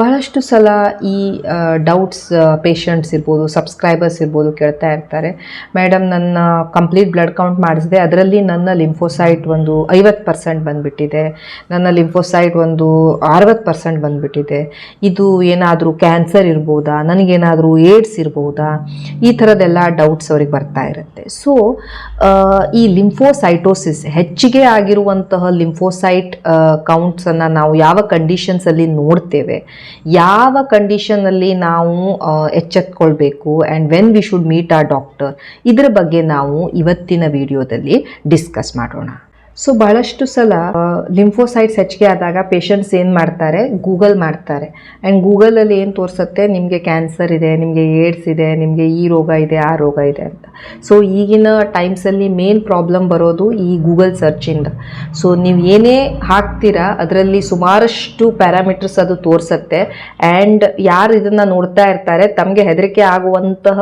ಬಹಳಷ್ಟು ಸಲ ಈ ಡೌಟ್ಸ್ ಪೇಷಂಟ್ಸ್ ಇರ್ಬೋದು ಸಬ್ಸ್ಕ್ರೈಬರ್ಸ್ ಇರ್ಬೋದು ಕೇಳ್ತಾ ಇರ್ತಾರೆ. ಮೇಡಮ್ ನನ್ನ ಕಂಪ್ಲೀಟ್ ಬ್ಲಡ್ ಕೌಂಟ್ ಮಾಡಿಸಿದೆ. ಅದರಲ್ಲಿ ನನ್ನ ಲಿಂಫೋಸೈಟ್ ಒಂದು ಐವತ್ತು ಪರ್ಸೆಂಟ್ ಬಂದುಬಿಟ್ಟಿದೆ. ನನ್ನ ಲಿಂಫೋಸೈಟ್ ಒಂದು ಅರವತ್ತು ಪರ್ಸೆಂಟ್ ಬಂದುಬಿಟ್ಟಿದೆ. ಇದು ಏನಾದರೂ ಕ್ಯಾನ್ಸರ್ ಇರ್ಬೋದಾ? ನನಗೇನಾದರೂ ಏಡ್ಸ್ ಇರ್ಬೋದಾ? ಈ ಥರದ್ದೆಲ್ಲ ಡೌಟ್ಸ್ ಅವ್ರಿಗೆ ಬರ್ತಾ ಇರುತ್ತೆ. ಸೊ ಈ ಲಿಂಫೋಸೈಟೋಸಿಸ್ ಹೆಚ್ಚಿಗೆ ಆಗಿರುವಂತಹ ಲಿಂಫೋಸೈಟ್ ಕೌಂಟ್ಸನ್ನು ನಾವು ಯಾವ ಕಂಡೀಷನ್ಸಲ್ಲಿ ನೋಡ್ತೇವೆ? ಯಾವ ಕಂಡೀಷನಲ್ಲಿ ನಾವು ಎಚ್ಚೆತ್ಕೊಳ್ಬೇಕು and when we should meet ಆ ಡಾಕ್ಟರ್ ಇದರ ಬಗ್ಗೆ ನಾವು ಇವತ್ತಿನ ವಿಡಿಯೋದಲ್ಲಿ ಡಿಸ್ಕಸ್ ಮಾಡೋಣ. ಸೊ ಬಹಳಷ್ಟು ಸಲ ಲಿಂಫೋಸೈಟ್ಸ್ ಹೆಚ್ಚಿಗೆ ಆದಾಗ ಪೇಷಂಟ್ಸ್ ಏನು ಮಾಡ್ತಾರೆ? ಗೂಗಲ್ ಮಾಡ್ತಾರೆ. ಆ್ಯಂಡ್ ಗೂಗಲಲ್ಲಿ ಏನು ತೋರಿಸುತ್ತೆ? ನಿಮಗೆ ಕ್ಯಾನ್ಸರ್ ಇದೆ, ನಿಮಗೆ ಏಡ್ಸ್ ಇದೆ, ನಿಮಗೆ ಈ ರೋಗ ಇದೆ, ಆ ರೋಗ ಇದೆ ಅಂತ. ಸೊ ಈಗಿನ ಟೈಮ್ಸಲ್ಲಿ ಮೇನ್ ಪ್ರಾಬ್ಲಮ್ ಬರೋದು ಈ ಗೂಗಲ್ ಸರ್ಚಿಂದ ಸೊ ನೀವು ಏನೇ ಹಾಕ್ತೀರಾ, ಅದರಲ್ಲಿ ಸುಮಾರಷ್ಟು ಪ್ಯಾರಾಮೀಟರ್ಸ್ ಅದು ತೋರಿಸುತ್ತೆ. ಆ್ಯಂಡ್ ಯಾರು ಇದನ್ನು ನೋಡ್ತಾ ಇರ್ತಾರೆ, ತಮಗೆ ಹೆದರಿಕೆ ಆಗುವಂತಹ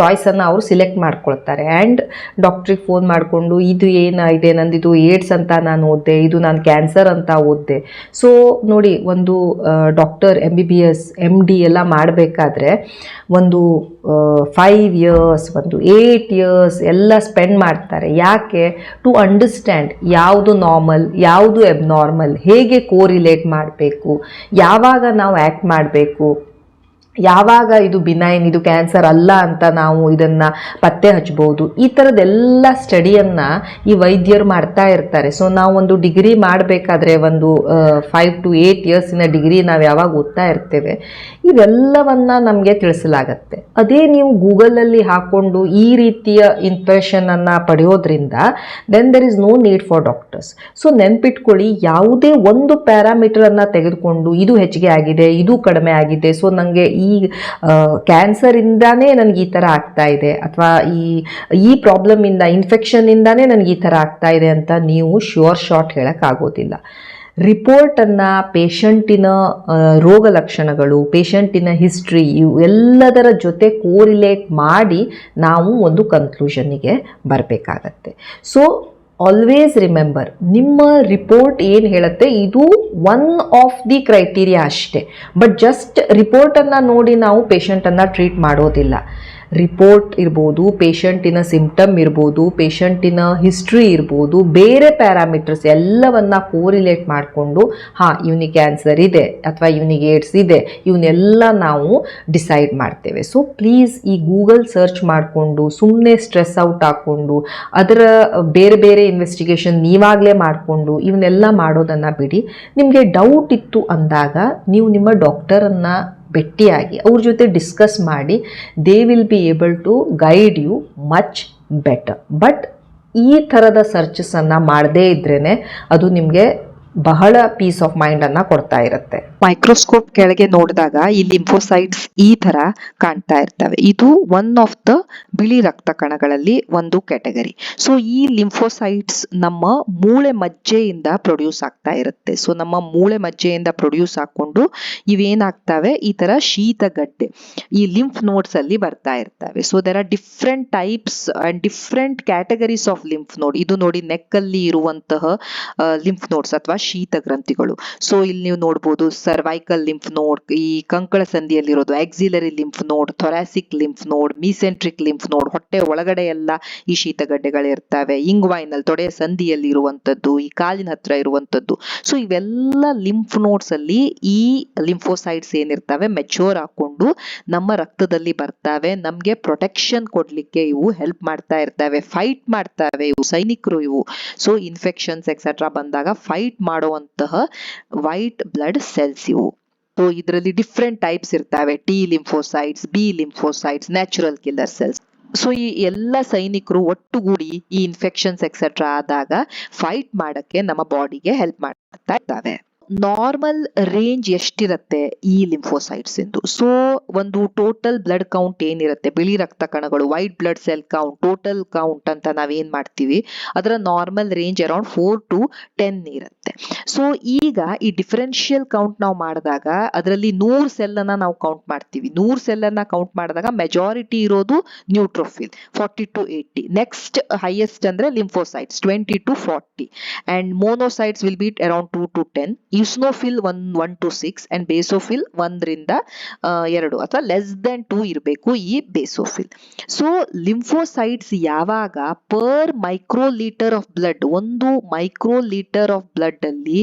ಚಾಯ್ಸನ್ನು ಅವರು ಸಿಲೆಕ್ಟ್ ಮಾಡ್ಕೊಳ್ತಾರೆ. ಆ್ಯಂಡ್ ಡಾಕ್ಟ್ರಿಗೆ ಫೋನ್ ಮಾಡಿಕೊಂಡು, ಇದು ಏನಾಗಿದೆ ನಂದಿದು ಏಡ್ಸ್ ಅಂತ ನಾನು ಓದಿದೆ, ಇದು ನಾನು ಕ್ಯಾನ್ಸರ್ ಅಂತ ಓದಿದೆ. ಸೊ ನೋಡಿ, ಒಂದು doctor M B B S M D ಎಲ್ಲ ಮಾಡಬೇಕಾದ್ರೆ ಒಂದು ಫೈವ್ ಇಯರ್ಸ್ ಒಂದು ಏಯ್ಟ್ ಇಯರ್ಸ್ ಎಲ್ಲ ಸ್ಪೆಂಡ್ ಮಾಡ್ತಾರೆ. ಯಾಕೆ? ಟು ಅಂಡರ್ಸ್ಟ್ಯಾಂಡ್ ಯಾವುದು ನಾರ್ಮಲ್ ಯಾವುದು ಎಬ್ನಾರ್ಮಲ್ ಹೇಗೆ ಕೋರಿಲೇಟ್ ಮಾಡಬೇಕು, ಯಾವಾಗ ನಾವು ಆ್ಯಕ್ಟ್ ಮಾಡಬೇಕು. ಯಾವಾಗ ಇದು ಬಿನೈನ್ ಇದು ಕ್ಯಾನ್ಸರ್ ಅಲ್ಲ ಅಂತ ನಾವು ಇದನ್ನು ಪತ್ತೆ ಹಚ್ಬೋದು. ಈ ಥರದ್ದೆಲ್ಲ ಸ್ಟಡಿಯನ್ನು ಈ ವೈದ್ಯರು ಮಾಡ್ತಾ ಇರ್ತಾರೆ. ಸೊ ಒಂದು ಡಿಗ್ರಿ ಮಾಡಬೇಕಾದ್ರೆ ಒಂದು ಫೈವ್ ಟು ಏಯ್ಟ್ ಇಯರ್ಸಿನ ಡಿಗ್ರಿ ನಾವು ಯಾವಾಗ ಓದ್ತಾ ಇರ್ತೇವೆ, ಇವೆಲ್ಲವನ್ನು ನಮಗೆ ತಿಳಿಸಲಾಗತ್ತೆ. ಅದೇ ನೀವು ಗೂಗಲಲ್ಲಿ ಹಾಕ್ಕೊಂಡು ಈ ರೀತಿಯ ಇನ್ಫ್ರೆಷನನ್ನು ಪಡೆಯೋದ್ರಿಂದ then there is no need for doctors so ನೆನ್ಪಿಟ್ಕೊಳ್ಳಿ, ಯಾವುದೇ ಒಂದು ಪ್ಯಾರಾಮೀಟರನ್ನು ತೆಗೆದುಕೊಂಡು ಇದು ಹೆಚ್ಚಿಗೆ ಆಗಿದೆ, ಇದು ಕಡಿಮೆ ಆಗಿದೆ. ಸೊ ನನಗೆ ಕ್ಯಾನ್ಸರಿಂದಾನೇ ನನಗೆ ಈ ಥರ ಆಗ್ತಾ ಇದೆ. ಅಥವಾ ಈ ಈ ಪ್ರಾಬ್ಲಮಿಂದ ಇನ್ಫೆಕ್ಷನ್ನಿಂದಾನೇ ನನಗೆ ಈ ಥರ ಆಗ್ತಾ ಇದೆ ಅಂತ ನೀವು ಶ್ಯೂರ್ ಶಾಟ್ ಹೇಳೋಕ್ಕಾಗೋದಿಲ್ಲ ರಿಪೋರ್ಟನ್ನು ಪೇಷಂಟಿನ ರೋಗ ಲಕ್ಷಣಗಳು ಪೇಷಂಟಿನ ಹಿಸ್ಟ್ರಿ ಇವು ಎಲ್ಲದರ ಜೊತೆ ಕೋರಿಲೇಟ್ ಮಾಡಿ ನಾವು ಒಂದು ಕನ್ಕ್ಲೂಷನ್ನಿಗೆ ಬರಬೇಕಾಗತ್ತೆ. ಸೊ ಆಲ್ವೇಸ್ ರಿಮೆಂಬರ್ ನಿಮ್ಮ ರಿಪೋರ್ಟ್ ಏನು ಹೇಳುತ್ತೆ, ಇದು ಒನ್ ಆಫ್ ದಿ ಕ್ರೈಟೀರಿಯಾ ಅಷ್ಟೇ. ಬಟ್ ಜಸ್ಟ್ ರಿಪೋರ್ಟನ್ನು ನೋಡಿ ನಾವು ಪೇಷಂಟನ್ನು ಟ್ರೀಟ್ ಮಾಡೋದಿಲ್ಲ. ರಿಪೋರ್ಟ್ ಇರ್ಬೋದು ಪೇಷಂಟಿನ ಸಿಂಪ್ಟಮ್ ಇರ್ಬೋದು ಪೇಷಂಟಿನ ಹಿಸ್ಟ್ರಿ ಇರ್ಬೋದು, ಬೇರೆ ಪ್ಯಾರಾಮೀಟರ್ಸ್ ಎಲ್ಲವನ್ನ ಕೋರಿಲೇಟ್ ಮಾಡಿಕೊಂಡು, ಹಾಂ, ಇವನಿಗೆ ಕ್ಯಾನ್ಸರ್ ಇದೆ ಅಥವಾ ಇವನಿಗೆ ಏಡ್ಸ್ ಇದೆ ಇವನ್ನೆಲ್ಲ ನಾವು ಡಿಸೈಡ್ ಮಾಡ್ತೇವೆ. ಸೊ ಪ್ಲೀಸ್ ಈ ಗೂಗಲ್ ಸರ್ಚ್ ಮಾಡಿಕೊಂಡು ಸುಮ್ಮನೆ ಸ್ಟ್ರೆಸ್ ಔಟ್ ಹಾಕ್ಕೊಂಡು, ಅದರ ಬೇರೆ ಬೇರೆ ಇನ್ವೆಸ್ಟಿಗೇಷನ್ ನೀವಾಗಲೇ ಮಾಡಿಕೊಂಡು ಇವನ್ನೆಲ್ಲ ಮಾಡೋದನ್ನು ಬಿಡಿ. ನಿಮಗೆ ಡೌಟ್ ಇತ್ತು ಅಂದಾಗ, ನೀವು ನಿಮ್ಮ ಡಾಕ್ಟರನ್ನು ಭೇಟಿಯಾಗಿ ಅವ್ರ ಜೊತೆ ಡಿಸ್ಕಸ್ ಮಾಡಿ they will be able to guide you much better but ಈ ಥರದ ಸರ್ಚಸನ್ನು ಮಾಡದೇ ಇದ್ರೇ ಅದು ನಿಮಗೆ ಬಹಳ ಪೀಸ್ ಆಫ್ ಮೈಂಡ್ ಅನ್ನ ಕೊಡ್ತಾ ಇರುತ್ತೆ. ಮೈಕ್ರೋಸ್ಕೋಪ್ ಕೆಳಗೆ ನೋಡಿದಾಗ ಈ ಲಿಂಫೋಸೈಟ್ಸ್ ಈ ತರ ಕಾಣ್ತಾ ಇರ್ತವೆ. ಇದು ಒನ್ ಆಫ್ ದ ಬಿಳಿ ರಕ್ತ ಕಣಗಳಲ್ಲಿ ಒಂದು ಕ್ಯಾಟಗರಿ ಸೊ ಈ ಲಿಂಫೋಸೈಟ್ಸ್ ನಮ್ಮ ಮೂಳೆ ಮಜ್ಜೆಯಿಂದ ಪ್ರೊಡ್ಯೂಸ್ ಆಗ್ತಾ ಇರುತ್ತೆ. ಸೊ ನಮ್ಮ ಮೂಳೆ ಮಜ್ಜೆಯಿಂದ ಪ್ರೊಡ್ಯೂಸ್ ಹಾಕೊಂಡು ಇವೇನಾಗ್ತವೆ? ಈ ತರ ಶೀತಗಡ್ಡೆ. ಈ ಲಿಂಫ್ ನೋಡ್ಸ್ ಅಲ್ಲಿ ಬರ್ತಾ ಇರ್ತವೆ. So there are different types and different categories of lymph node ಇದು ನೋಡಿ ನೆಕ್ ಅಲ್ಲಿ ಇರುವಂತಹ ಲಿಂಫ್ ನೋಡ್ಸ್ ಅಥವಾ ಶೀತ ಗ್ರಂಥಿಗಳು. ಸೊ ಇಲ್ಲಿ ನೀವು ನೋಡ್ಬೋದು ಸರ್ವೈಕಲ್ ಲಿಂಫ್ ನೋಡ್ ಈ ಕಂಕಳ ಸಂಧಿಯಲ್ಲಿರೋದು axillary lymph node thoracic lymph node mesenteric lymph ನೋಡ್ ಹೊಟ್ಟೆ ಒಳಗಡೆ ಎಲ್ಲ ಈ ಶೀತಗಡ್ಡೆಗಳಿರ್ತವೆ ಇಂಗ್ವೈನಲ್ ತೊಡೆಯ ಸಂಧಿಯಲ್ಲಿ ಇರುವಂಥದ್ದು ಈ ಕಾಲಿನ ಹತ್ರ ಇರುವಂತದ್ದು ಸೊ ಇವೆಲ್ಲ ಲಿಂಫ್ ನೋಡ್ಸ್ ಅಲ್ಲಿ ಈ ಲಿಂಫೋಸೈಟ್ಸ್ ಏನಿರ್ತವೆ ಮೆಚೋರ್ ಹಾಕೊಂಡು ನಮ್ಮ ರಕ್ತದಲ್ಲಿ ಬರ್ತವೆ. ನಮ್ಗೆ ಪ್ರೊಟೆಕ್ಷನ್ ಕೊಡ್ಲಿಕ್ಕೆ ಇವು ಹೆಲ್ಪ್ ಮಾಡ್ತಾ ಇರ್ತವೆ. ಫೈಟ್ ಮಾಡ್ತವೆ ಇವು, ಸೈನಿಕರು ಇವು. ಸೊ ಇನ್ಫೆಕ್ಷನ್ಸ್ ಎಕ್ಸೆಟ್ರಾ ಬಂದಾಗ ಫೈಟ್ ಮಾಡುವಂತಹ ವೈಟ್ ಬ್ಲಡ್ ಸೆಲ್ಸ್ ಇವು. ಸೊ ಇದರಲ್ಲಿ ಡಿಫ್ರೆಂಟ್ ಟೈಪ್ಸ್ ಇರ್ತವೆ. T lymphocytes B lymphocytes natural killer cells so ಈ ಎಲ್ಲ ಸೈನಿಕರು ಒಟ್ಟುಗೂಡಿ ಈ ಇನ್ಫೆಕ್ಷನ್ಸ್ ಎಕ್ಸೆಟ್ರಾ ಆದಾಗ ಫೈಟ್ ಮಾಡಕ್ಕೆ ನಮ್ಮ ಬಾಡಿಗೆ ಹೆಲ್ಪ್ ಮಾಡ್ತಾ ಇರ್ತವೆ ನಾರ್ಮಲ್ ರೇಂಜ್ ಎಷ್ಟಿರುತ್ತೆ ಈ ಲಿಂಫೋಸೈಟ್ಸ್ ಇಂದು? ಸೊ ಒಂದು ಟೋಟಲ್ ಬ್ಲಡ್ ಕೌಂಟ್ ಏನಿರುತ್ತೆ? ಬಿಳಿ ರಕ್ತ ಕಣಗಳು white blood cell count total count ಅಂತ ನಾವೇನ್ ಮಾಡ್ತೀವಿ? ಅದರ normal range around four to ten ಇರುತ್ತೆ. ಸೊ ಈಗ ಈ ಡಿಫರೆನ್ಷಿಯಲ್ ಕೌಂಟ್ ನಾವು ಮಾಡಿದಾಗ ಅದರಲ್ಲಿ ನೂರ್ ಸೆಲ್ ಅನ್ನ ನಾವು ಕೌಂಟ್ ಮಾಡ್ತೀವಿ. ನೂರ್ ಸೆಲ್ ಅನ್ನ ಕೌಂಟ್ ಮಾಡಿದಾಗ ಮೆಜಾರಿಟಿ ಇರೋದು neutrophil forty to eighty next highest ಅಂದ್ರೆ lymphocytes twenty to forty and monocytes will be around two to ten eosinophil one one to six and basophil ಒಂದರಿಂದ ಎರಡು ಅಥವಾ ಲೆಸ್ ದೆನ್ ಟೂ ಇರಬೇಕು ಈ basophil so lymphocytes ಯಾವಾಗ per micro litre of blood ಒಂದು micro litre of blood ಅಲ್ಲಿ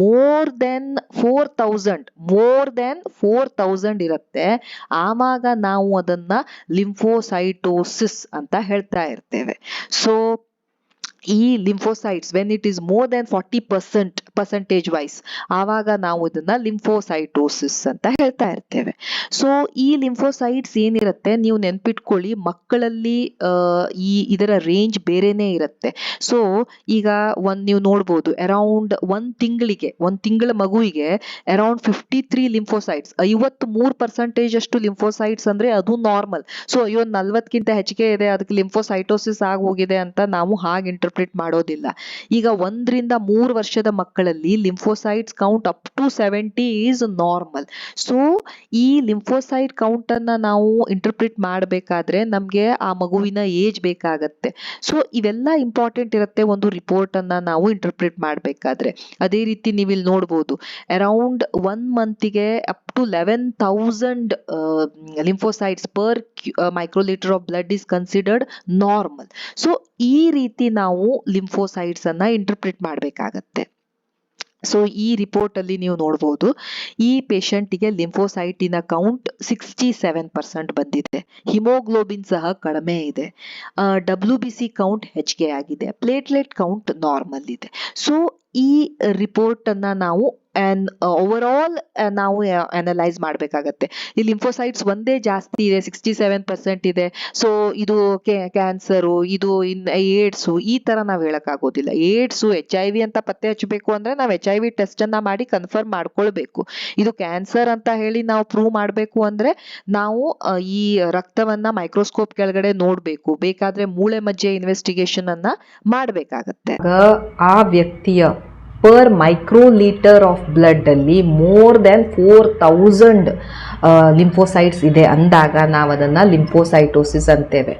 more than four thousand more than four thousand ಇರುತ್ತೆ. ಆವಾಗ ನಾವು ಅದನ್ನ ಲಿಂಫೋಸೈಟೋಸಿಸ್ ಅಂತ ಹೇಳ್ತಾ ಇರ್ತೇವೆ. ಸೊ ಈ lymphocytes when it is more than forty percent percentage wise ಆವಾಗ ನಾವು ಇದನ್ನ ಲಿಂಫೋಸೈಟೋಸಿಸ್ ಅಂತ ಹೇಳ್ತಾ ಇರ್ತೇವೆ. ಸೊ ಈ ಲಿಂಫೋಸೈಟ್ಸ್ ಏನಿರುತ್ತೆ? ನೀವು ನೆನ್ಪಿಟ್ಕೊಳ್ಳಿ, ಮಕ್ಕಳಲ್ಲಿ ಈ ಇದರ ರೇಂಜ್ ಬೇರೆನೇ ಇರುತ್ತೆ. ಸೊ ಈಗ ಒಂದ್ ನೀವು ನೋಡ್ಬೋದು ಅರೌಂಡ್ ಒಂದ್ ತಿಂಗಳಿಗೆ, ಒಂದ್ ತಿಂಗಳ ಮಗುವಿಗೆ ಅರೌಂಡ್ ಫಿಫ್ಟಿ ತ್ರೀ ಲಿಂಫೋಸೈಟ್ಸ್. ಐವತ್ ಮೂರ್ ಪರ್ಸೆಂಟೇಜ್ ಅಷ್ಟು ಲಿಂಫೋಸೈಟ್ಸ್ ಅಂದ್ರೆ ಅದು ನಾರ್ಮಲ್ ಸೊ ಅಯ್ಯೋ, ನಲ್ವತ್ತಕ್ಕಿಂತ ಹೆಚ್ಚಿಗೆ ಇದೆ, ಅದಕ್ಕೆ ಲಿಂಫೋಸೈಟೋಸಿಸ್ ಆಗೋಗಿದೆ ಅಂತ ನಾವು ಹಾಗೆ ಇಂಟರ್ಪ್ರಿಟ್ ಮಾಡೋದಿಲ್ಲ. ಈಗ ಒಂದರಿಂದ ಮೂರು ವರ್ಷದ ಮಕ್ಕಳಲ್ಲಿ lymphocytes count up to seventy is normal so ಈ ಲಿಂಫೋಸೈಟ್ ಕೌಂಟ್ ಅನ್ನ ನಾವು ಇಂಟರ್ಪ್ರಿಟ್ ಮಾಡಬೇಕಾದ್ರೆ ನಮ್ಗೆ ಆ ಮಗುವಿನ ಏಜ್ ಬೇಕಾಗತ್ತೆ. ಸೊ ಇವೆಲ್ಲ ಇಂಪಾರ್ಟೆಂಟ್ ಇರುತ್ತೆ ಒಂದು ರಿಪೋರ್ಟ್ ಅನ್ನ ನಾವು ಇಂಟರ್ಪ್ರಿಟ್ ಮಾಡಬೇಕಾದ್ರೆ. ಅದೇ ರೀತಿ ನೀವು ಇಲ್ಲಿ ನೋಡ್ಬೋದು around one ಮಂತಿಗೆ up to eleven thousand lymphocytes per microlitre of blood is considered normal so ಈ ರೀತಿ ನಾವು ಲಿಂಫೋಸೈಟ್ಸ್ ಅನ್ನ ಇಂಟರ್ಪ್ರಿಟ್ ಮಾಡಬೇಕಾಗತ್ತೆ. ಸೊ ಈ ರಿಪೋರ್ಟ್ ಅಲ್ಲಿ ನೀವು ನೋಡಬಹುದು ಈ ಪೇಷಂಟಿಗೆ ಲಿಂಫೋಸೈಟಿನ ಕೌಂಟ್ ಸಿಕ್ಸ್ಟಿ ಸೆವೆನ್ ಪರ್ಸೆಂಟ್ ಬಂದಿದೆ. ಹಿಮೋಗ್ಲೋಬಿನ್ ಸಹ ಕಡಿಮೆ ಇದೆ. ಡಬ್ಲ್ಯೂ ಬಿ ಸಿ ಕೌಂಟ್ ಹೆಚ್ಚಿಗೆ ಆಗಿದೆ. ಪ್ಲೇಟ್ಲೆಟ್ ಕೌಂಟ್ ನಾರ್ಮಲ್ ಇದೆ. ಸೊ ಈ ರಿಪೋರ್ಟ್ ಅನ್ನ ನಾವು ಓವರ್ ಆಲ್ ನಾವು ಅನಲೈಸ್ ಮಾಡಬೇಕಾಗತ್ತೆ. ಇಲ್ಲಿ ಲಿಂಫೋಸೈಟ್ಸ್ ಒಂದೇ ಜಾಸ್ತಿ ಇದೆ ಸಿಕ್ಸ್ಟಿ ಸೆವೆನ್ ಪರ್ಸೆಂಟ್ ಇದೆ. ಸೊ ಇದು ಕ್ಯಾನ್ಸರು ಇದು ಇನ್ ಏಡ್ಸು ಈ ತರ ನಾವು ಹೇಳೋಕ್ಕಾಗೋದಿಲ್ಲ. ಏಡ್ಸು ಎಚ್ ಐ ವಿ ಅಂತ ಪತ್ತೆ ಹಚ್ಚಬೇಕು ಅಂದ್ರೆ ನಾವು ಎಚ್ ಐ ವಿ ಟೆಸ್ಟ್ ಅನ್ನ ಮಾಡಿ ಕನ್ಫರ್ಮ್ ಮಾಡ್ಕೊಳ್ಬೇಕು. ಇದು ಕ್ಯಾನ್ಸರ್ ಅಂತ ಹೇಳಿ ನಾವು ಪ್ರೂವ್ ಮಾಡಬೇಕು ಅಂದ್ರೆ ನಾವು ಈ ರಕ್ತವನ್ನ ಮೈಕ್ರೋಸ್ಕೋಪ್ ಕೆಳಗಡೆ ನೋಡ್ಬೇಕು. ಬೇಕಾದ್ರೆ ಮೂಳೆ ಮಜ್ಜೆ ಇನ್ವೆಸ್ಟಿಗೇಷನ್ ಅನ್ನ ಮಾಡ್ಬೇಕಾಗತ್ತೆ. ಆ ವ್ಯಕ್ತಿಯ per micro litre of blood ಅಲ್ಲಿ more than four thousand lymphocytes ಇದೆ ಅಂದಾಗ ನಾವು ಅದನ್ನು ಲಿಂಫೋಸೈಟೋಸಿಸ್ ಅಂತೇವೆ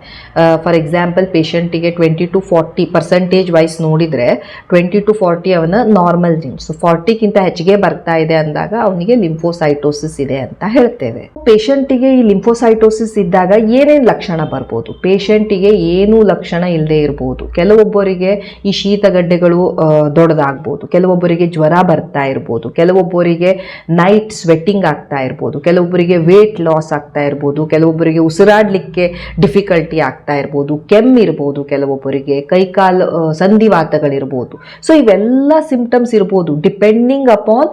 for example ಪೇಷಂಟಿಗೆ twenty to forty percentage wise ನೋಡಿದರೆ ಟ್ವೆಂಟಿ ಟು ಫಾರ್ಟಿ ಅವನ ನಾರ್ಮಲ್ ರೇಂಜ್ ಸೊ ಫಾರ್ಟಿಗಿಂತ ಹೆಚ್ಚಿಗೆ ಬರ್ತಾ ಇದೆ ಅಂದಾಗ ಅವನಿಗೆ ಲಿಂಫೋಸೈಟೋಸಿಸ್ ಇದೆ ಅಂತ ಹೇಳ್ತೇವೆ. ಪೇಷಂಟಿಗೆ ಈ ಲಿಂಫೋಸೈಟೋಸಿಸ್ ಇದ್ದಾಗ ಏನೇನು ಲಕ್ಷಣ ಬರ್ಬೋದು? ಪೇಷಂಟಿಗೆ ಏನೂ ಲಕ್ಷಣ ಇಲ್ಲದೆ ಇರ್ಬೋದು. ಕೆಲವೊಬ್ಬರಿಗೆ ಈ ಶೀತಗಡ್ಡೆಗಳು ದೊಡ್ಡದಾಗ್ಬೋದು. ಕೆಲವೊಬ್ಬರಿಗೆ ಜ್ವರ ಬರ್ತಾ ಇರ್ಬೋದು, ಕೆಲವೊಬ್ಬರಿಗೆ ನೈಟ್ ಸ್ವೆಟ್ಟಿಂಗ್ ಆಗ್ತಾ ಇರ್ಬೋದು, ಕೆಲವೊಬ್ಬರಿಗೆ ವೇಟ್ ಲಾಸ್ ಆಗ್ತಾ ಇರ್ಬೋದು, ಕೆಲವೊಬ್ಬರಿಗೆ ಉಸಿರಾಡಲಿಕ್ಕೆ ಡಿಫಿಕಲ್ಟಿ ಆಗ್ತಾ ಇರ್ಬೋದು ಕೆಮ್ಮಿರ್ಬೋದು ಕೆಲವೊಬ್ಬರಿಗೆ, ಕೈಕಾಲು ಸಂಧಿವಾತಗಳಿರ್ಬೋದು. ಸೊ ಇವೆಲ್ಲ ಸಿಂಪ್ಟಮ್ಸ್ ಇರ್ಬೋದು. ಡಿಪೆಂಡಿಂಗ್ ಅಪಾನ್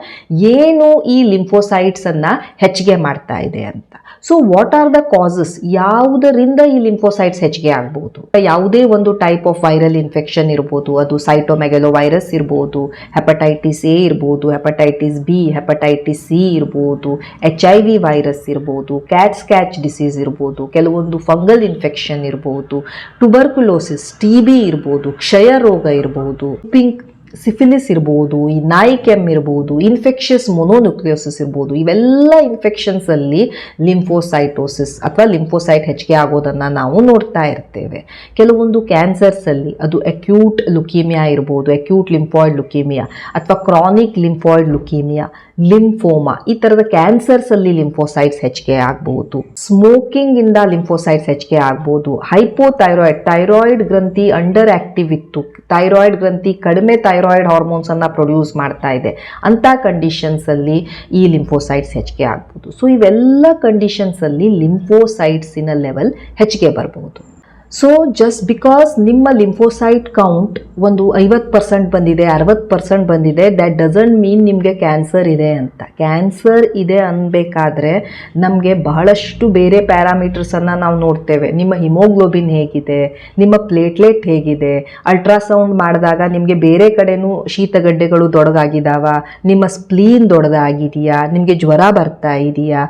ಏನು ಈ ಲಿಂಫೋಸೈಟ್ಸ್ ಅನ್ನ ಹೆಚ್ಚಿಗೆ ಮಾಡ್ತಾ ಇದೆ ಅಂತ. So what are the causes ಯಾವುದರಿಂದ ಈ ಲಿಂಫೋಸೈಟ್ಸ್ ಹೆಚ್ಚಿಗೆ ಆಗ್ಬೋದು? ಯಾವುದೇ ಒಂದು ಟೈಪ್ ಆಫ್ ವೈರಲ್ ಇನ್ಫೆಕ್ಷನ್ ಇರ್ಬೋದು, ಅದು ಸೈಟೊಮೆಗಲೋ ವೈರಸ್ ಇರ್ಬೋದು ಹೆಪಟೈಟಿಸ್ ಎ ಇರ್ಬೋದು ಹೆಪಟೈಟಿಸ್ ಬಿ ಹೆಪಟೈಟಿಸ್ ಸಿ ಇರ್ಬೋದು ಎಚ್ ಐ ವಿ ವೈರಸ್ ಇರ್ಬೋದು ಕ್ಯಾಚ್ ಸ್ಕ್ಯಾಚ್ ಡಿಸೀಸ್ ಇರ್ಬೋದು, ಕೆಲವೊಂದು ಫಂಗಲ್ ಇನ್ಫೆಕ್ಷನ್ ಇರ್ಬೋದು ಟುಬರ್ಕುಲೋಸಿಸ್ ಟಿ ಬಿ ಇರ್ಬೋದು, ಕ್ಷಯ ರೋಗ ಇರ್ಬೋದು ಪಿಂಕ್ ಸಿಫಿಲಿಸ್ ಇರ್ಬೋದು, ಈ ನಾಯಿ ಕೆಮ್ ಇರ್ಬೋದು ಇನ್ಫೆಕ್ಷಸ್ ಮೊನೋನ್ಯೂಕ್ಲಿಯೋಸಿಸ್ ಇರ್ಬೋದು, ಇವೆಲ್ಲ ಇನ್ಫೆಕ್ಷನ್ಸಲ್ಲಿ ಲಿಂಫೋಸೈಟೋಸಿಸ್ ಅಥವಾ ಲಿಂಫೋಸೈಟ್ ಹೆಚ್ಚಿಗೆ ಆಗೋದನ್ನು ನಾವು ನೋಡ್ತಾ ಇರ್ತೇವೆ. ಕೆಲವೊಂದು ಕ್ಯಾನ್ಸರ್ಸಲ್ಲಿ ಅದು ಅಕ್ಯೂಟ್ ಲುಕೀಮಿಯಾ ಇರ್ಬೋದು ಅಕ್ಯೂಟ್ ಲಿಂಫಾಯ್ಡ್ ಲುಕೀಮಿಯಾ ಅಥವಾ ಕ್ರಾನಿಕ್ ಲಿಂಫಾಯ್ಡ್ ಲುಕೀಮಿಯಾ ಲಿಂಫೋಮಾ, ಈ ತರದ ಕ್ಯಾನ್ಸರ್ಸ್ ಅಲ್ಲಿ ಲಿಂಫೋಸೈಟ್ಸ್ ಹೆಚ್ಚಿಗೆ ಆಗಬಹುದು ಸ್ಮೋಕಿಂಗ್ ಇಂದ ಲಿಂಫೋಸೈಟ್ಸ್ ಹೆಚ್ಚಿಗೆ ಆಗಬಹುದು ಹೈಪೋಥೈರಾಯ್ಡ್, ಥೈರಾಯ್ಡ್ ಗ್ರಂಥಿ ಅಂಡರ್ ಆಕ್ಟಿವ್ ಇತ್ತು. ಥೈರಾಯ್ಡ್ ಗ್ರಂಥಿ ಕಡಿಮೆ ಥೈರಾಯ್ಡ್ ಹಾರ್ಮೋನ್ಸ್ ಅನ್ನ ಪ್ರೊಡ್ಯೂಸ್ ಮಾಡ್ತಾ ಇದೆ. ಅಂತ ಕಂಡೀಷನ್ಸ್ ಅಲ್ಲಿ ಈ ಲಿಂಫೋಸೈಟ್ಸ್ ಹೆಚ್ಚಿಗೆ ಆಗಬಹುದು ಸೊ, ಇವೆಲ್ಲ ಕಂಡೀಷನ್ಸ್ ಅಲ್ಲಿ ಲಿಂಫೋಸೈಟ್ಸಿನ ಲೆವೆಲ್ ಹೆಚ್ಚಿಗೆ ಬರಬಹುದು ಸೊ ಜಸ್ಟ್ ಬಿಕಾಸ್ ನಿಮ್ಮ ಲಿಂಫೋಸೈಟ್ ಕೌಂಟ್ ಒಂದು ಐವತ್ತು ಪರ್ಸೆಂಟ್ ಬಂದಿದೆ, ಅರವತ್ತು ಪರ್ಸೆಂಟ್ ಬಂದಿದೆ ದ್ಯಾಟ್ ಡಸಂಟ್ ಮೀನ್ ನಿಮಗೆ ಕ್ಯಾನ್ಸರ್ ಇದೆ ಅಂತ. ಕ್ಯಾನ್ಸರ್ ಇದೆ ಅನ್ಬೇಕಾದ್ರೆ ನಮಗೆ ಬಹಳಷ್ಟು ಬೇರೆ ಪ್ಯಾರಾಮೀಟರ್ಸನ್ನು ನಾವು ನೋಡ್ತೇವೆ. ನಿಮ್ಮ ಹಿಮೋಗ್ಲೋಬಿನ್ ಹೇಗಿದೆ, ನಿಮ್ಮ ಪ್ಲೇಟ್ಲೆಟ್ ಹೇಗಿದೆ ಅಲ್ಟ್ರಾಸೌಂಡ್ ಮಾಡಿದಾಗ ನಿಮಗೆ ಬೇರೆ ಕಡೆನೂ ಶೀತಗಡ್ಡೆಗಳು ದೊಡ್ಡದಾಗಿದ್ದಾವ ನಿಮ್ಮ ಸ್ಪ್ಲೀನ್ ದೊಡ್ಡದಾಗಿದೆಯಾ, ನಿಮಗೆ ಜ್ವರ ಬರ್ತಾ ಇದೆಯಾ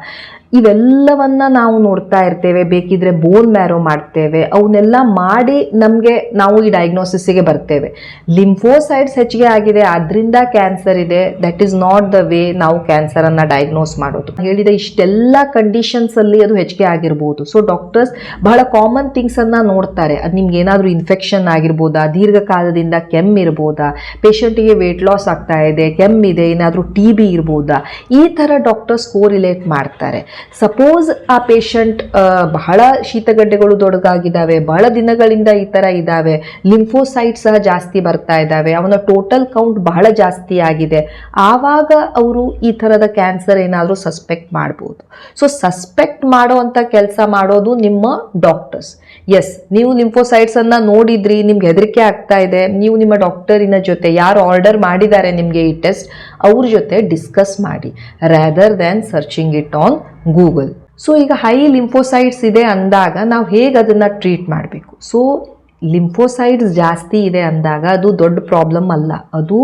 ಇವೆಲ್ಲವನ್ನ ನಾವು ನೋಡ್ತಾ ಇರ್ತೇವೆ. ಬೇಕಿದ್ರೆ ಬೋನ್ ಮ್ಯಾರೋ ಮಾಡ್ತೇವೆ. ಅವನ್ನೆಲ್ಲ ಮಾಡಿ ನಮಗೆ ನಾವು ಈ ಡಯಾಗ್ನೋಸಿಸ್ಗೆ ಬರ್ತೇವೆ. ಲಿಂಫೋಸೈಡ್ಸ್ ಹೆಚ್ಚಿಗೆ ಆಗಿದೆ. ಅದರಿಂದ ಕ್ಯಾನ್ಸರ್ ಇದೆ. That is not the way ನಾವು ಕ್ಯಾನ್ಸರನ್ನು ಡಯಾಗ್ನೋಸ್ ಮಾಡೋದು. ಹೇಳಿದ ಇಷ್ಟೆಲ್ಲ ಕಂಡೀಷನ್ಸಲ್ಲಿ ಅದು ಹೆಚ್ಚಿಗೆ ಆಗಿರ್ಬೋದು. ಸೊ ಡಾಕ್ಟರ್ಸ್ ಬಹಳ ಕಾಮನ್ ಥಿಂಗ್ಸನ್ನು ನೋಡ್ತಾರೆ. ಅದು ನಿಮ್ಗೆ ಏನಾದರೂ ಇನ್ಫೆಕ್ಷನ್ ಆಗಿರ್ಬೋದಾ? ದೀರ್ಘಕಾಲದಿಂದ ಕೆಮ್ಮಿರ್ಬೋದಾ ಪೇಷಂಟಿಗೆ ವೇಟ್ ಲಾಸ್ ಆಗ್ತಾ ಇದೆ ಕೆಮ್ಮಿದೆ ಏನಾದರೂ ಟಿ ಬಿ ಇರ್ಬೋದಾ? ಈ ಥರ ಡಾಕ್ಟರ್ಸ್ ಕೋರಿಲೇಟ್ ಮಾಡ್ತಾರೆ. ಸಪೋಸ್ ಆ ಪೇಷಂಟ್ ಬಹಳ ಶೀತಗಡ್ಡೆಗಳು ದೊಡ್ಡಗಾಗಿದ್ದಾವೆ ಬಹಳ ದಿನಗಳಿಂದ ಈ ಥರ ಇದ್ದಾವೆ ಲಿಂಫೋಸೈಟ್ ಸಹ ಜಾಸ್ತಿ ಬರ್ತಾ ಇದ್ದಾವೆ, ಅವನ ಟೋಟಲ್ ಕೌಂಟ್ ಬಹಳ ಜಾಸ್ತಿ ಆಗಿದೆ. ಆವಾಗ ಅವರು ಈ ಥರದ ಕ್ಯಾನ್ಸರ್ ಏನಾದರೂ ಸಸ್ಪೆಕ್ಟ್ ಮಾಡ್ಬೋದು. ಸೊ ಸಸ್ಪೆಕ್ಟ್ ಮಾಡೋವಂಥ ಕೆಲಸ ಮಾಡೋದು ನಿಮ್ಮ ಡಾಕ್ಟರ್ಸ್ ಎಸ್ ನೀವು ಲಿಂಫೋಸೈಟ್ಸನ್ನು ನೋಡಿದ್ರಿ, ನಿಮ್ಗೆ ಹೆದರಿಕೆ ಆಗ್ತಾ ಇದೆ, ನೀವು ನಿಮ್ಮ ಡಾಕ್ಟರಿನ ಜೊತೆ ಯಾರು ಆರ್ಡರ್ ಮಾಡಿದ್ದಾರೆ ನಿಮಗೆ ಈ ಟೆಸ್ಟ್ ಅವ್ರ ಜೊತೆ ಡಿಸ್ಕಸ್ ಮಾಡಿ rather than searching it on Google. So ಈಗ ಹೈ ಲಿಂಫೋಸೈಟ್ಸ್ ಇದೆ ಅಂದಾಗ ನಾವು ಹೇಗೆ ಅದನ್ನು ಟ್ರೀಟ್ ಮಾಡಬೇಕು? ಸೊ ಲಿಂಫೋಸೈಡ್ಸ್ ಜಾಸ್ತಿ ಇದೆ ಅಂದಾಗ ಅದು ದೊಡ್ಡ ಪ್ರಾಬ್ಲಮ್ ಅಲ್ಲ. ಅದು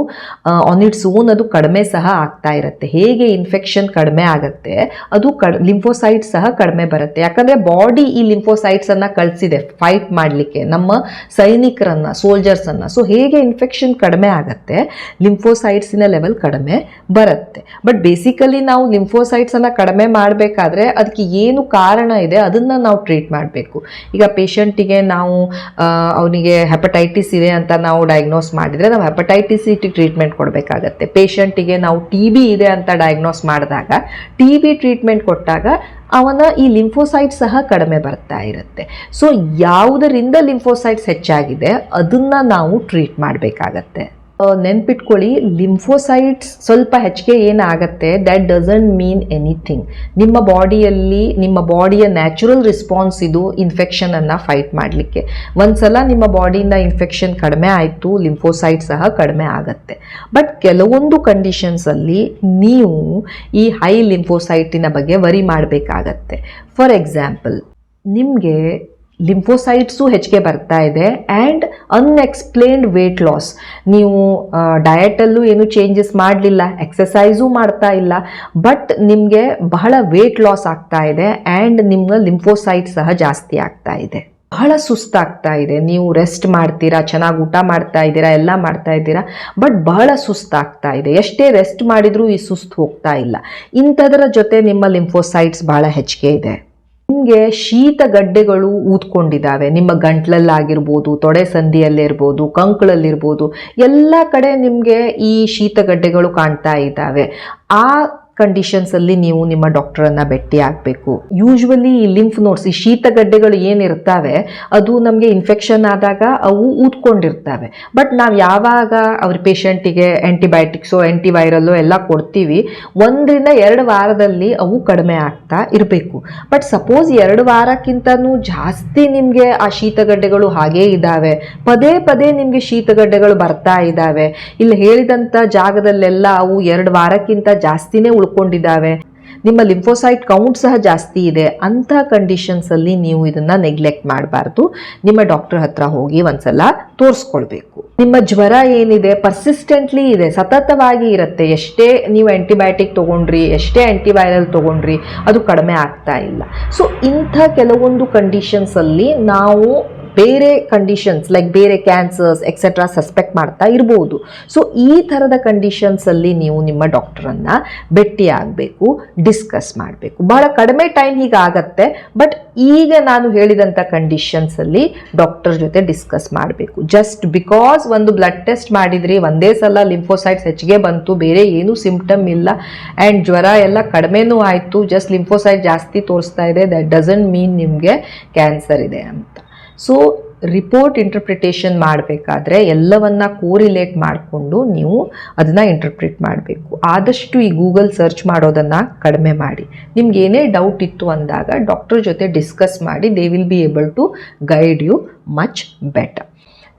ಆನ್ ಇಟ್ಸ್ ಓನ್ ಅದು ಕಡಿಮೆ ಸಹ ಆಗ್ತಾ ಇರುತ್ತೆ. ಹೇಗೆ ಇನ್ಫೆಕ್ಷನ್ ಕಡಿಮೆ ಆಗುತ್ತೆ, ಅದು ಕಡ್ ಲಿಂಫೋಸೈಡ್ಸ್ ಸಹ ಕಡಿಮೆ ಬರುತ್ತೆ. ಯಾಕಂದರೆ ಬಾಡಿ ಈ ಲಿಂಫೋಸೈಡ್ಸನ್ನು ಕಳಿಸಿದೆ ಫೈಟ್ ಮಾಡಲಿಕ್ಕೆ, ನಮ್ಮ ಸೈನಿಕರನ್ನು ಸೋಲ್ಜರ್ಸನ್ನು ಸೊ ಹೇಗೆ ಇನ್ಫೆಕ್ಷನ್ ಕಡಿಮೆ ಆಗುತ್ತೆ ಲಿಂಫೋಸೈಡ್ಸಿನ ಲೆವೆಲ್ ಕಡಿಮೆ ಬರುತ್ತೆ. ಬಟ್ ಬೇಸಿಕಲಿ ನಾವು ಲಿಂಫೋಸೈಡ್ಸನ್ನು ಕಡಿಮೆ ಮಾಡಬೇಕಾದ್ರೆ ಅದಕ್ಕೆ ಏನು ಕಾರಣ ಇದೆ, ಅದನ್ನು ನಾವು ಟ್ರೀಟ್ ಮಾಡಬೇಕು. ಈಗ ಪೇಷಂಟಿಗೆ ನಾವು ಅವನಿಗೆ ಹೆಪಟೈಟಿಸ್ ಇದೆ ಅಂತ ನಾವು ಡಯಾಗ್ನೋಸ್ ಮಾಡಿದರೆ ನಾವು ಹೆಪಟೈಟಿಸ್ ಟ್ರೀಟ್ಮೆಂಟ್ ಕೊಡಬೇಕಾಗತ್ತೆ. ಪೇಷಂಟಿಗೆ ನಾವು ಟಿ ಬಿ ಇದೆ ಅಂತ ಡಯಾಗ್ನೋಸ್ ಮಾಡಿದಾಗ ಟಿ ಬಿ ಟ್ರೀಟ್ಮೆಂಟ್ ಕೊಟ್ಟಾಗ ಅವನ ಈ ಲಿಂಫೋಸೈಟ್ ಸಹ ಕಡಿಮೆ ಬರ್ತಾ ಇರುತ್ತೆ. ಸೊ ಯಾವುದರಿಂದ ಲಿಂಫೋಸೈಟ್ಸ್ ಹೆಚ್ಚಾಗಿದೆ, ಅದನ್ನು ನಾವು ಟ್ರೀಟ್ ಮಾಡಬೇಕಾಗತ್ತೆ. ನೆನ್ಪಿಟ್ಕೊಳ್ಳಿ, ಲಿಂಫೋಸೈಟ್ಸ್ ಸ್ವಲ್ಪ ಹೆಚ್ಚಿಗೆ ಏನಾಗತ್ತೆ ದ್ಯಾಟ್ ಡಸಂಟ್ ಮೀನ್ ಎನಿಥಿಂಗ್ ನಿಮ್ಮ ಬಾಡಿಯಲ್ಲಿ, ನಿಮ್ಮ ಬಾಡಿಯ ನ್ಯಾಚುರಲ್ ರಿಸ್ಪಾನ್ಸ್ ಇದು ಇನ್ಫೆಕ್ಷನನ್ನು ಫೈಟ್ ಮಾಡಲಿಕ್ಕೆ. ಒಂದ್ಸಲ ನಿಮ್ಮ ಬಾಡಿಯಿಂದ ಇನ್ಫೆಕ್ಷನ್ ಕಡಿಮೆ ಆಯಿತು, ಲಿಂಫೋಸೈಟ್ ಸಹ ಕಡಿಮೆ ಆಗತ್ತೆ. ಬಟ್ ಕೆಲವೊಂದು ಕಂಡೀಷನ್ಸಲ್ಲಿ ನೀವು ಈ ಹೈ ಲಿಂಫೋಸೈಟಿನ ಬಗ್ಗೆ ವರಿ ಮಾಡಬೇಕಾಗತ್ತೆ. ಫಾರ್ ಎಕ್ಸಾಂಪಲ್ ನಿಮಗೆ ಲಿಂಫೋಸೈಟ್ಸು ಹೆಚ್ಚಿಗೆ ಬರ್ತಾ ಇದೆ ಆ್ಯಂಡ್ ಅನ್ಎಕ್ಸ್ಪ್ಲೇನ್ಡ್ ವೇಟ್ ಲಾಸ್. ನೀವು ಡಯಟಲ್ಲೂ ಏನು ಚೇಂಜಸ್ ಮಾಡಲಿಲ್ಲ ಎಕ್ಸಸೈಸು ಮಾಡ್ತಾ ಇಲ್ಲ ಬಟ್ ನಿಮಗೆ ಬಹಳ ವೇಟ್ ಲಾಸ್ ಆಗ್ತಾ ಇದೆ ಆ್ಯಂಡ್ ನಿಮ್ಗೆ ಲಿಂಫೋಸೈಟ್ ಸಹ ಜಾಸ್ತಿ ಆಗ್ತಾ ಇದೆ. ಬಹಳ ಸುಸ್ತಾಗ್ತಾ ಇದೆ. ನೀವು ರೆಸ್ಟ್ ಮಾಡ್ತೀರಾ, ಚೆನ್ನಾಗಿ ಊಟ ಮಾಡ್ತಾ ಇದ್ದೀರಾ, ಎಲ್ಲ ಮಾಡ್ತಾ ಇದ್ದೀರಾ ಬಟ್ ಬಹಳ ಸುಸ್ತಾಗ್ತಾ ಇದೆ. ಎಷ್ಟೇ ರೆಸ್ಟ್ ಮಾಡಿದರೂ ಈ ಸುಸ್ತು ಹೋಗ್ತಾ ಇಲ್ಲ. ಇಂಥದರ ಜೊತೆ ನಿಮ್ಮ ಲಿಂಫೋಸೈಟ್ಸ್ ಬಹಳ ಹೆಚ್ಚಿಗೆ ಇದೆ. ನಿಮಗೆ ಶೀತ ಗಡ್ಡೆಗಳು ಊದ್ಕೊಂಡಿದ್ದಾವೆ ನಿಮ್ಮ ಗಂಟ್ಲಲ್ಲಾಗಿರ್ಬೋದು, ತೊಡೆ ಸಂದಿಯಲ್ಲಿರ್ಬೋದು, ಕಂಕಳಲ್ಲಿರ್ಬೋದು, ಎಲ್ಲ ಕಡೆ ನಿಮಗೆ ಈ ಶೀತಗಡ್ಡೆಗಳು ಕಾಣ್ತಾ ಇದ್ದಾವೆ. ಆ ಕಂಡೀಷನ್ಸಲ್ಲಿ ನೀವು ನಿಮ್ಮ ಡಾಕ್ಟರನ್ನು ಭೇಟಿ ಆಗಬೇಕು. ಯೂಶ್ವಲಿ ಈ ಲಿಂಫ್ ನೋಟ್ಸ್ ಈ ಶೀತಗಡ್ಡೆಗಳು ಏನಿರ್ತವೆ ಅದು ನಮಗೆ ಇನ್ಫೆಕ್ಷನ್ ಆದಾಗ ಅವು ಊದ್ಕೊಂಡಿರ್ತವೆ. ಬಟ್ ನಾವು ಯಾವಾಗ ಅವ್ರ ಪೇಷಂಟಿಗೆ ಆ್ಯಂಟಿಬಯೋಟಿಕ್ಸು ಆ್ಯಂಟಿವೈರಲ್ಲು ಎಲ್ಲ ಕೊಡ್ತೀವಿ, ಒಂದರಿಂದ ಎರಡು ವಾರದಲ್ಲಿ ಅವು ಕಡಿಮೆ ಆಗ್ತಾ ಇರಬೇಕು. ಬಟ್ ಸಪೋಸ್ ಎರಡು ವಾರಕ್ಕಿಂತನೂ ಜಾಸ್ತಿ ನಿಮಗೆ ಆ ಶೀತಗಡ್ಡೆಗಳು ಹಾಗೇ ಇದ್ದಾವೆ ಪದೇ ಪದೇ ನಿಮಗೆ ಶೀತಗಡ್ಡೆಗಳು ಬರ್ತಾ ಇದ್ದಾವೆ ಇಲ್ಲಿ ಹೇಳಿದಂಥ ಜಾಗದಲ್ಲೆಲ್ಲ ಅವು ಎರಡು ವಾರಕ್ಕಿಂತ ಜಾಸ್ತಿನೇ ಉಳ್ಕೊಂಡಿದ್ದಾವೆ. ನಿಮ್ಮ ಲಿಂಫೋಸೈಟ್ ಕೌಂಟ್ ಸಹ ಜಾಸ್ತಿ ಇದೆ. ಅಂಥ ಕಂಡೀಷನ್ಸಲ್ಲಿ ನೀವು ಇದನ್ನು ನೆಗ್ಲೆಕ್ಟ್ ಮಾಡಬಾರ್ದು. ನಿಮ್ಮ ಡಾಕ್ಟರ್ ಹತ್ರ ಹೋಗಿ ಒಂದ್ಸಲ ತೋರಿಸ್ಕೊಳ್ಬೇಕು. ನಿಮ್ಮ ಜ್ವರ ಏನಿದೆ? ಪರ್ಸಿಸ್ಟೆಂಟ್ಲಿ ಇದೆ. ಸತತವಾಗಿ ಇರುತ್ತೆ. ಎಷ್ಟೇ ನೀವು ಆ್ಯಂಟಿಬಯೋಟಿಕ್ ತೊಗೊಂಡ್ರಿ, ಎಷ್ಟೇ ಆ್ಯಂಟಿವೈರಲ್ ತೊಗೊಂಡ್ರಿ, ಅದು ಕಡಿಮೆ ಆಗ್ತಾ ಇಲ್ಲ. ಸೊ ಇಂಥ ಕೆಲವೊಂದು ಕಂಡೀಷನ್ಸಲ್ಲಿ ನಾವು ಬೇರೆ ಕಂಡೀಷನ್ಸ್ ಲೈಕ್ ಬೇರೆ ಕ್ಯಾನ್ಸರ್ಸ್ ಎಕ್ಸೆಟ್ರಾ ಸಸ್ಪೆಕ್ಟ್ ಮಾಡ್ತಾ ಇರ್ಬೋದು. ಸೊ ಈ ಥರದ ಕಂಡೀಷನ್ಸಲ್ಲಿ ನೀವು ನಿಮ್ಮ ಡಾಕ್ಟರನ್ನು ಭೇಟಿ ಆಗಬೇಕು ಡಿಸ್ಕಸ್ ಮಾಡಬೇಕು. ಬಹಳ ಕಡಿಮೆ ಟೈಮ್ ಹೀಗಾಗತ್ತೆ ಬಟ್ ಈಗ ನಾನು ಹೇಳಿದಂಥ ಕಂಡೀಷನ್ಸಲ್ಲಿ ಡಾಕ್ಟರ್ ಜೊತೆ ಡಿಸ್ಕಸ್ ಮಾಡಬೇಕು. ಜಸ್ಟ್ ಬಿಕಾಸ್ ಒಂದು ಬ್ಲಡ್ ಟೆಸ್ಟ್ ಮಾಡಿದ್ರಿ ಒಂದೇ ಸಲ ಲಿಂಫೋಸೈಟ್ಸ್ ಹೆಚ್ಚಿಗೆ ಬಂತು, ಬೇರೆ ಏನೂ ಸಿಂಪ್ಟಮ್ ಇಲ್ಲ ಆ್ಯಂಡ್ ಜ್ವರ ಎಲ್ಲ ಕಡಿಮೆನೂ ಆಯಿತು ಜಸ್ಟ್ ಲಿಂಫೋಸೈಟ್ ಜಾಸ್ತಿ ತೋರಿಸ್ತಾ ಇದೆ ದಟ್ ಡಸಂಟ್ ಮೀನ್ ನಿಮಗೆ ಕ್ಯಾನ್ಸರ್ ಇದೆ ಅಂತ. ಸೊ ರಿಪೋರ್ಟ್ ಇಂಟರ್ಪ್ರಿಟೇಷನ್ ಮಾಡಬೇಕಾದ್ರೆ ಎಲ್ಲವನ್ನ ಕೋರಿಲೇಟ್ ಮಾಡಿಕೊಂಡು ನೀವು ಅದನ್ನು ಇಂಟರ್ಪ್ರಿಟ್ ಮಾಡಬೇಕು. ಆದಷ್ಟು ಈ ಗೂಗಲ್ ಸರ್ಚ್ ಮಾಡೋದನ್ನು ಕಡಿಮೆ ಮಾಡಿ. ನಿಮ್ಗೆ ಏನೇ ಡೌಟ್ ಇತ್ತು ಅಂದಾಗ ಡಾಕ್ಟರ್ ಜೊತೆ ಡಿಸ್ಕಸ್ ಮಾಡಿ they will be able to guide you much better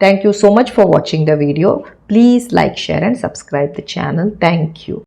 thank you so much for watching the video please like share and subscribe the channel thank you.